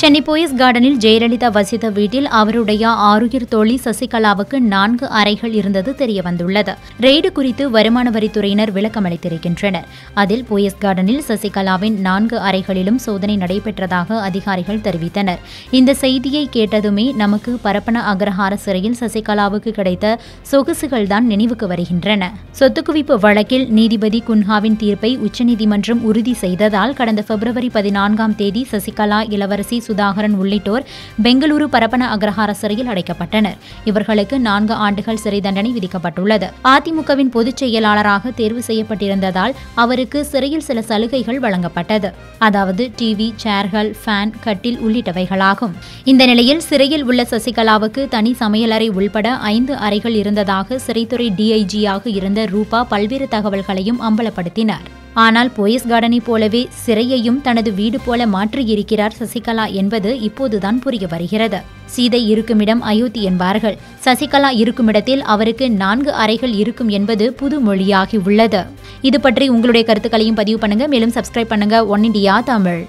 சென்னை போயஸ் கார்டனில் ஜெயலலிதா வசித்த வீட்டில் அவருடைய ஆறுயிர் தோழி சசிகலாவுக்கு நான்கு அறைகள் இருந்தது தெரியவந்துள்ளது. ரெய்டு குறித்து வருமான வரித்துறையினர் விளக்கம் அளித்திருக்கின்றனர் அதில் போயஸ் கார்டனில் சசிகலாவின் நான்கு அறைகளிலும் சோதனை நடைபெற்றதாக அதிகாரிகள் தெரிவித்தனர். இந்த செய்தியை கேட்டதுமே நமக்கு பரப்பன அக்ரஹார சிறையில் சசிகலாவுக்கு கிடைத்த சொகுசுகள் தான் நினைவுக்கு வருகின்றன. சொத்து குவிப்பு வழக்கில் நீதிபதி குன்ஹாவின் தீர்ப்பை உச்சநீதிமன்றம் உறுதி செய்ததால் கடந்த பிப்ரவரி பதினான்காம் தேதி சசிகலா இளவரசி சுதாகரன் உள்ளிட்டோர் பெங்களூரு பரப்பன அக்ரஹார சிறையில் அடைக்கப்பட்டனர். இவர்களுக்கு நான்கு ஆண்டுகள் சிறை தண்டனை விதிக்கப்பட்டுள்ளது. அதிமுகவின் பொதுச் செயலாளராக தேர்வு செய்யப்பட்டிருந்ததால் அவருக்கு சிறையில் சில சலுகைகள் வழங்கப்பட்டது. அதாவது டிவி சேர்கள் ஃபேன் கட்டில் உள்ளிட்டவைகளாகும். இந்த நிலையில் சிறையில் உள்ள சசிகலாவுக்கு தனி சமையலறை உள்பட ஐந்து அறைகள் இருந்ததாக சிறைத்துறை டிஐஜியாக இருந்த ரூபா பல்வேறு தகவல்களையும் அம்பலப்படுத்தினார். ஆனால் போயஸ் கார்டனை போலவே சிறையையும் தனது வீடு போல மாற்றியிருக்கிறார் சசிகலா என்பது இப்போதுதான் புரிய வருகிறது. சீதை இருக்குமிடம் அயோத்தி என்பார்கள். சசிகலா இருக்குமிடத்தில் அவருக்கு நான்கு அறைகள் இருக்கும் என்பது புது மொழியாகி உள்ளது. இது பற்றி உங்களுடைய கருத்துக்களையும் பதிவு பண்ணுங்க. மேலும் சப்ஸ்கிரைப் பண்ணுங்க. One India Tamil.